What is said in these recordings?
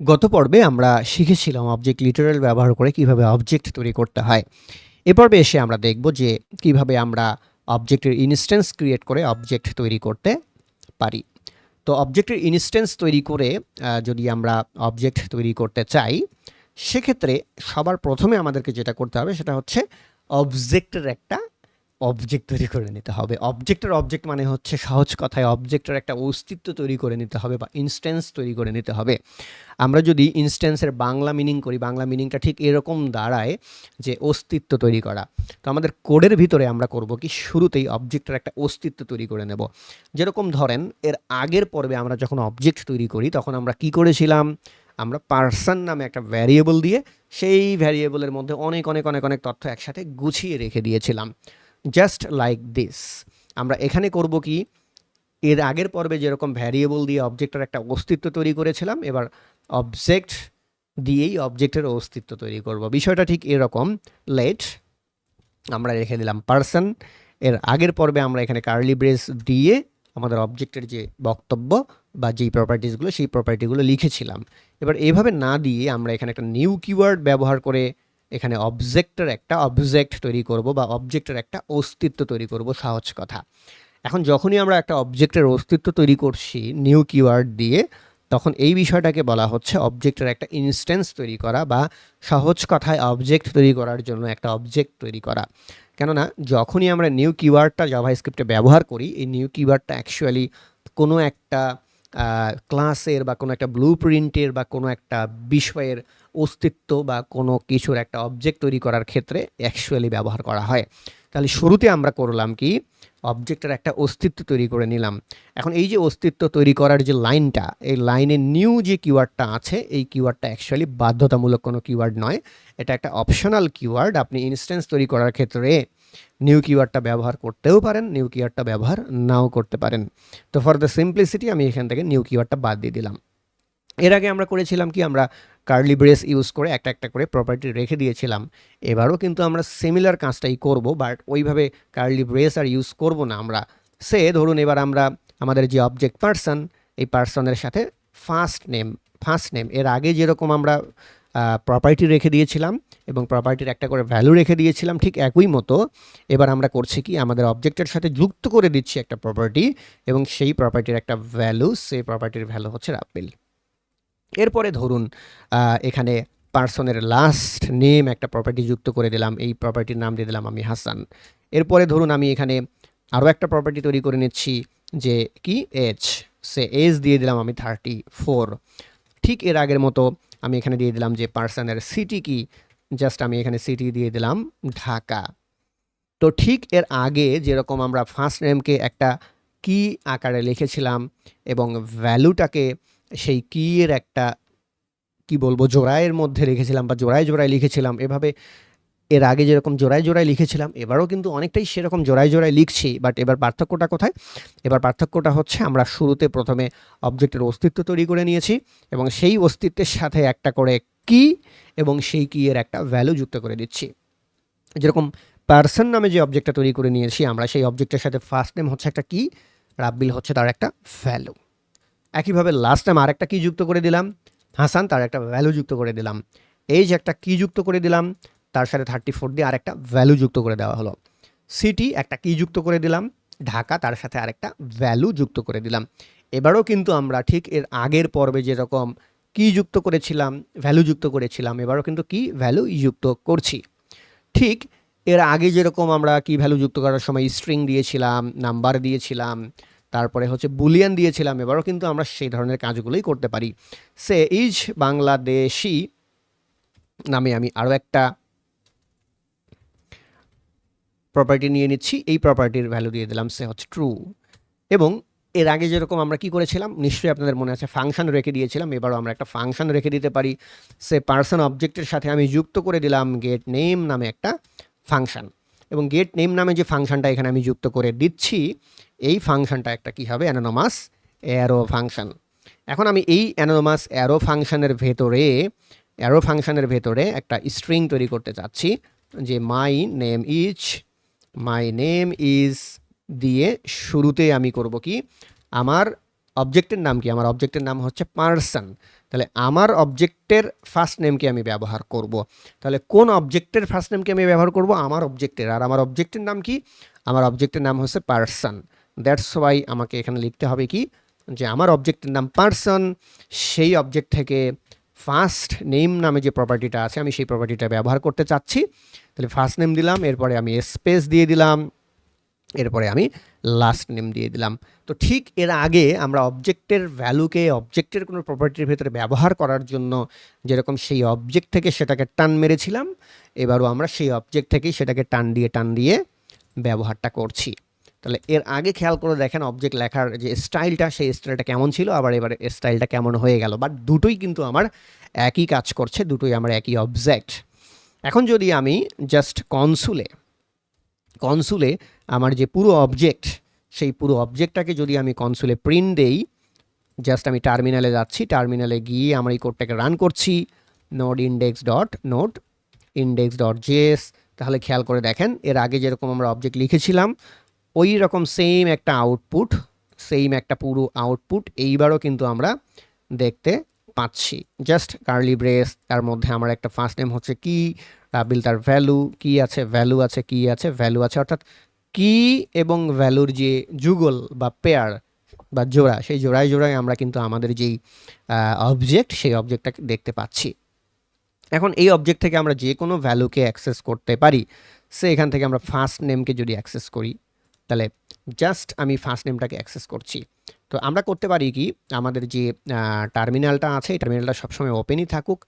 গত পর্বে আমরা শিখেছিলাম অবজেক্ট লিটারাল ব্যবহার করে কীভাবে অবজেক্ট তৈরি করতে হয়। এ পর্বে এসে আমরা দেখব যে কীভাবে আমরা অবজেক্টের ইনস্ট্যান্স ক্রিয়েট করে অবজেক্ট তৈরি করতে পারি। তো অবজেক্টের ইনস্ট্যান্স তৈরি করে যদি আমরা অবজেক্ট তৈরি করতে চাই, সেক্ষেত্রে সবার প্রথমে আমাদেরকে যেটা করতে হবে সেটা হচ্ছে অবজেক্টের একটা অবজেক্ট তৈরি করে নিতে হবে। অবজেক্টের অবজেক্ট মানে হচ্ছে সহজ কথায় অবজেক্টের একটা অস্তিত্ব তৈরি করে নিতে হবে বা ইনস্ট্যান্স তৈরি করে নিতে হবে। আমরা যদি ইনস্ট্যান্সের বাংলা মিনিং করি, বাংলা মিনিংটা ঠিক এরকম দাঁড়ায় যে অস্তিত্ব তৈরি করা। তো আমাদের কোডের ভিতরে আমরা করব কি, শুরুতেই অবজেক্টের একটা অস্তিত্ব তৈরি করে নেব। যেরকম ধরেন, এর আগের পর্বে আমরা যখন অবজেক্ট তৈরি করি, তখন আমরা কি করেছিলাম? আমরা পার্সন নামে একটা ভ্যারিয়েবল দিয়ে সেই ভ্যারিয়েবলের মধ্যে অনেক অনেক অনেক অনেক তথ্য একসাথে গুছিয়ে রেখে দিয়েছিলাম। জাস্ট লাইক দিস আমরা এখানে করব কি, এর আগের পর্বে যেরকম ভ্যারিয়েবল দিয়ে অবজেক্টের একটা অস্তিত্ব তৈরি করেছিলাম, এবার অবজেক্ট দিয়েই অবজেক্টের অস্তিত্ব তৈরি করব। বিষয়টা ঠিক এরকম লেট আমরা রেখে দিলাম পার্সন এর আগের পর্বে আমরা এখানে কার্লি ব্রেস দিয়ে আমাদের অবজেক্টের যে বক্তব্য বা যেই প্রপার্টিসগুলো সেই প্রপার্টিগুলো লিখেছিলাম। এবার এভাবে না দিয়ে আমরা এখানে একটা নিউ কিওয়ার্ড ব্যবহার করে এখানে অবজেক্টের একটা অবজেক্ট তৈরি করব বা অবজেক্টের একটা অস্তিত্ব তৈরি করব, সহজ কথা। এখন যখনই আমরা একটা অবজেক্টের অস্তিত্ব তৈরি করছি নিউ কিওয়ার্ড দিয়ে, তখন এই বিষয়টাকে বলা হচ্ছে অবজেক্টের একটা ইনস্ট্যান্স তৈরি করা বা সহজ কথায় অবজেক্ট তৈরি করার জন্য একটা অবজেক্ট তৈরি করা। কেননা, যখনই আমরা নিউ কিওয়ার্ডটা জাভা স্ক্রিপ্টে ব্যবহার করি, এই নিউ কিওয়ার্ডটা অ্যাকচুয়ালি কোনো একটা ক্লাসের বা কোনো একটা ব্লু প্রিন্টের বা কোনো একটা বিষয়ের অস্তিত্ব বা কোনো কিছুর একটা অবজেক্ট তৈরি করার ক্ষেত্রে অ্যাকচুয়ালি ব্যবহার করা হয়। তাহলে শুরুতে আমরা করলাম কি? অবজেক্টের একটা অস্তিত্ব তৈরি করে নিলাম। এখন এই যে অস্তিত্ব তৈরি করার যে লাইনটা, এই লাইনের নিউ যে কিওয়ার্ডটা আছে, এই কিওয়ার্ডটা অ্যাকচুয়ালি বাধ্যতামূলক কোনো কিওয়ার্ড নয়। এটা একটা অপশনাল কিওয়ার্ড আপনি ইনস্ট্যান্স তৈরি করার ক্ষেত্রে নিউ কিওয়ার্ডটা ব্যবহার করতেও পারেন নিউ কিওয়ার্ডটা ব্যবহার নাও করতে পারেন। তো ফর দ্য সিম্পলিসিটি আমি এখান থেকে নিউ কিওয়ার্ডটা বাদ দিয়ে দিলাম। এর আগে আমরা করেছিলাম কি, আমরা কার্লি ব্রেস ইউজ করে একটা একটা করে প্রপার্টি রেখে দিয়েছিলাম। এবারও কিন্তু আমরা সিমিলার কাজটাই করব বাট ওইভাবে কার্লি ব্রেস আর ইউজ করব না আমরা। সে ধরুন এবার আমরা আমাদের যে অবজেক্ট পার্সন এই পার্সনের সাথে ফার্স্ট নেম ফার্স্ট নেম এর আগে যেরকম আমরা প্রপার্টি রেখে দিয়েছিলাম এবং প্রপার্টির একটা করে ভ্যালু রেখে দিয়েছিলাম ঠিক একই মতো, এবার আমরা করছি কি, আমাদের অবজেক্টের সাথে যুক্ত করে দিচ্ছি একটা প্রপার্টি এবং সেই প্রপার্টির একটা ভ্যালু সেই প্রপার্টির ভ্যালু হচ্ছে রাপেল এরপরে ধরুন এখানে পার্সনের লাস্ট নেম একটা প্রপার্টি যুক্ত করে দিলাম, এই প্রপার্টির নাম দিয়ে দিলাম আমি হাসান। এরপরে ধরুন, আমি এখানে আরও একটা প্রপার্টি তৈরি করে নিচ্ছি যে কি? এজ সে এজ দিয়ে দিলাম আমি থার্টি ফোর ঠিক এর আগের মতো আমি এখানে দিয়ে দিলাম যে পার্সনের সিটি কি? জাস্ট আমি এখানে সিটি দিয়ে দিলাম ঢাকা। তো ঠিক এর আগে যেরকম আমরা ফার্স্ট নেমকে একটা কি আকারে লিখেছিলাম এবং ভ্যালুটাকে সেই কি এর একটা, কি বলব জোড়ায়ের মধ্যে রেখেছিলাম বা জোড়ায় জোড়ায় লিখেছিলাম। এভাবে এর আগে যেরকম জোড়ায় জোড়ায় লিখেছিলাম, এবারও কিন্তু অনেকটাই সেরকম জোড়ায় জোড়ায় লিখছি। বাট এবার পার্থক্যটা কোথায়? এবার পার্থক্যটা হচ্ছে আমরা শুরুতে প্রথমে অবজেক্টের অস্তিত্ব তৈরি করে নিয়েছি এবং সেই অস্তিত্বের সাথে একটা করে কি এবং সেই কি এর একটা ভ্যালু যুক্ত করে দিচ্ছি। যেরকম পার্সন নামে যে অবজেক্টটা তৈরি করে নিয়েছি, আমরা সেই অবজেক্টের সাথে ফার্স্ট নেম হচ্ছে একটা কি, রাব্বিল হচ্ছে তার একটা ভ্যালু একইভাবে লাস্ট টাইম আরেকটা কি যুক্ত করে দিলাম। হাসান, তার একটা ভ্যালু যুক্ত করে দিলাম। এই যে একটা কি যুক্ত করে দিলাম, তার সাথে থার্টি ফোর দিয়ে আরেকটা ভ্যালু যুক্ত করে দেওয়া হলো। সিটি একটা কি যুক্ত করে দিলাম, ঢাকা তার সাথে আরেকটা ভ্যালু যুক্ত করে দিলাম। এবারও কিন্তু আমরা ঠিক এর আগের পর্বে যেরকম কি যুক্ত করেছিলাম ভ্যালু যুক্ত করেছিলাম, এবারও কিন্তু কি ভ্যালু যুক্ত করছি। ঠিক এর আগে যেরকম আমরা কি ভ্যালু যুক্ত করার সময় স্ট্রিং দিয়েছিলাম নাম্বার দিয়েছিলাম তারপরে হচ্ছে বুলিয়ান দিয়েছিলাম এবারও কিন্তু আমরা সেই ধরনের কাজগুলোই করতে পারি। সে ইজ বাংলাদেশি নামে আমি আরও একটা প্রপার্টি নিয়ে নিচ্ছি। এই প্রপার্টির ভ্যালু দিয়ে দিলাম সে হচ্ছে ট্রু এবং এর আগে যেরকম আমরা কি করেছিলাম? নিশ্চয়ই আপনাদের মনে আছে ফাংশন রেখে দিয়েছিলাম। এবারও আমরা একটা ফাংশন রেখে দিতে পারি। সে পার্সন অবজেক্টের সাথে আমি যুক্ত করে দিলাম গেট নেম নামে একটা ফাংশন এবং গেট নেম নামে যে ফাংশনটা এখানে আমি যুক্ত করে দিচ্ছি এই ফাংশনটা একটা কি হবে? Anonymous arrow function. এখন আমি এই অ্যানোনমাস অ্যারো ফাংশনের ভেতরে, অ্যারো ফাংশনের ভেতরে একটা স্ট্রিং তৈরি করতে চাচ্ছি, যে my name is my name is দিয়ে শুরুতে আমি করব কি? আমার অবজেক্টের নাম কি? আমার অবজেক্টের নাম হচ্ছে পার্সন তাহলে আমার অবজেক্টের ফার্স্ট নেমকে আমি ব্যবহার করব। তাহলে কোন অবজেক্টের ফার্স্ট নেমকে আমি ব্যবহার করব? আমার অবজেক্টের আর আমার অবজেক্টের নাম কি? আমার অবজেক্টের নাম হচ্ছে পার্সন দ্যাটস ওয়াই আমাকে এখানে লিখতে হবে কি? যে আমার অবজেক্টের নাম পার্সন সেই অবজেক্ট থেকে ফার্স্ট নেম নামে যে প্রপার্টিটা আছে, আমি সেই প্রপার্টিটা ব্যবহার করতে চাচ্ছি। তাহলে ফার্স্ট নেম দিলাম, এরপরে আমি স্পেস দিয়ে দিলাম, এরপরে আমি লাস্ট নেম দিয়ে দিলাম। তো ঠিক এর আগে আমরা অবজেক্টের ভ্যালুকে অবজেক্টের কোনো প্রপার্টির ভেতরে ব্যবহার করার জন্য যেরকম সেই অবজেক্ট থেকে সেটাকে টান মেরেছিলাম, এবারও আমরা সেই অবজেক্ট থেকেই সেটাকে টান দিয়ে টান দিয়ে ব্যবহারটা করছি। তাহলে এর আগে খেয়াল করে দেখেন অবজেক্ট লেখার যে স্টাইলটা সেই স্টাইলটা কেমন ছিল, আবার এবার স্টাইলটা কেমন হয়ে গেল। বাট দুটোই কিন্তু আমার একই কাজ করছে, দুটোই আমার একই অবজেক্ট এখন যদি আমি জাস্ট কনসুলে কনসুলে আমার যে পুরো অবজেক্ট সেই পুরো অবজেক্টটাকে যদি আমি কনসুলে প্রিন্ট দেই জাস্ট আমি টার্মিনালে যাচ্ছি টার্মিনালে গিয়ে আমার এই কোডটাকে রান করছি node index dot node index dot JS তাহলে খেয়াল করে দেখেন, এর আগে যেরকম আমরা অবজেক্ট লিখেছিলাম ওই রকম সেম একটা আউটপুট সেম একটা পুরো আউটপুট এইবারও কিন্তু আমরা দেখতে পাচ্ছি। জাস্ট কার্লি ব্রেস তার মধ্যে আমার একটা ফার্স্ট নেম হচ্ছে কি রাবিল তার ভ্যালু কি আছে ভ্যালু আছে, কি আছে ভ্যালু আছে, অর্থাৎ কি এবং ভ্যালুর যে যুগল বা পেয়ার বা জোড়া, সেই জোড়ায় জোড়ায় আমরা কিন্তু আমাদের যেই অবজেক্ট সেই অবজেক্টটাকে দেখতে পাচ্ছি। এখন এই অবজেক্ট থেকে আমরা যে কোনো ভ্যালুকে অ্যাক্সেস করতে পারি, সে এখান থেকে আমরা ফার্স্ট নেমকে যদি অ্যাক্সেস করি তাহলে জাস্ট আমি ফার্স্ট নেমটাকে অ্যাক্সেস করছি। তো আমরা করতে পারি কি, আমাদের যে টার্মিনালটা আছে, এই টার্মিনালটা সবসময় ওপেনই থাকুক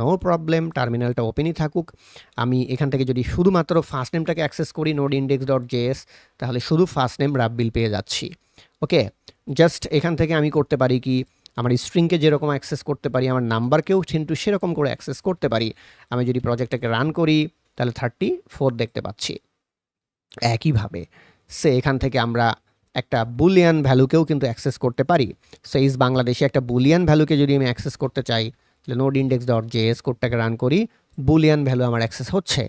নো প্রবলেম টার্মিনালটা ওপেনই থাকুক। আমি এখান থেকে যদি শুধুমাত্র ফার্স্ট নেমটাকে অ্যাক্সেস করি নোড ইন্ডেক্স ডট জেএস তাহলে শুধু ফার্স্ট নেম রাব্বিল পেয়ে যাচ্ছি। ওকে জাস্ট এখান থেকে আমি করতে পারি কি, আমার স্ট্রিংকে যেরকম অ্যাক্সেস করতে পারি, আমার নাম্বারকেও কিন্তু সেরকম করে অ্যাক্সেস করতে পারি। আমি যদি প্রজেক্টটাকে রান করি, তাহলে থার্টি ফোর দেখতে পাচ্ছি। একইভাবে, সে এখান থেকে আমরা একটা বুলিয়ান ভ্যালুকেও কিন্তু অ্যাক্সেস করতে পারি। সেইজ বাংলাদেশে একটা বুলিয়ান ভ্যালুকে যদি আমি অ্যাক্সেস করতে চাই, তাহলে নোড ইন্ডেক্স ডট জেএস কোডটাকে রান করি, বুলিয়ান ভ্যালু আমার অ্যাক্সেস হচ্ছে।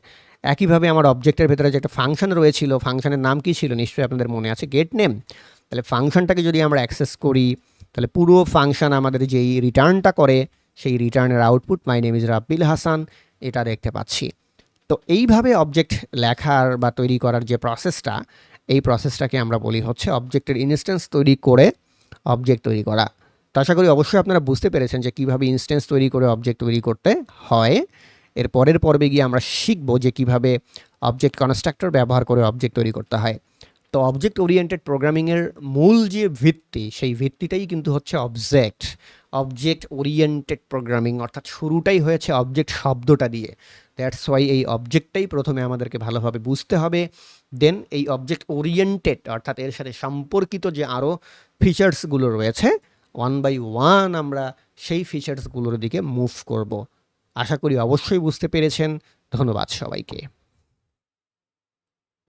একইভাবে আমার অবজেক্টের ভেতরে যে একটা ফাংশন রয়েছিল ফাংশনের নাম কী ছিল নিশ্চয়ই আপনাদের মনে আছে? গেট নেম তাহলে ফাংশনটাকে যদি আমরা অ্যাক্সেস করি, তাহলে পুরো ফাংশন আমাদের যেই রিটার্নটা করে, সেই রিটার্নের আউটপুট মাই নেম ইজ রাব্বিল হাসান এটা দেখতে পাচ্ছি। তো এইভাবে অবজেক্ট লেখার বা তৈরি করার যে প্রসেসটা এই প্রসেসটাকে আমরা বলি হচ্ছে অবজেক্টের ইনস্টেন্স তৈরি করে অবজেক্ট তৈরি করা। তো আশা করি অবশ্যই আপনারা বুঝতে পেরেছেন যে কীভাবে ইনস্টেন্স তৈরি করে অবজেক্ট তৈরি করতে হয়। এর পরের পর্বে গিয়ে আমরা শিখব যে কীভাবে অবজেক্ট কনস্ট্রাক্টর ব্যবহার করে অবজেক্ট তৈরি করতে হয়। তো অবজেক্ট ওরিয়েন্টেড প্রোগ্রামিংয়ের মূল যে ভিত্তি, সেই ভিত্তিটাই কিন্তু হচ্ছে অবজেক্ট অবজেক্ট ওরিয়েন্টেড প্রোগ্রামিং অর্থাৎ শুরুটাই হয়েছে অবজেক্ট শব্দটা দিয়ে। দ্যাটস ওয়াই এই অবজেক্টটাই প্রথমে আমাদেরকে ভালোভাবে বুঝতে হবে। দেন এই অবজেক্ট ওরিয়েন্টেড অর্থাৎ এর সাথে সম্পর্কিত যে আরও ফিচার্সগুলো রয়েছে ওয়ান বাই ওয়ান আমরা সেই ফিচার্সগুলোর দিকে মুভ করব। আশা করি অবশ্যই বুঝতে পেরেছেন। ধন্যবাদ সবাইকে।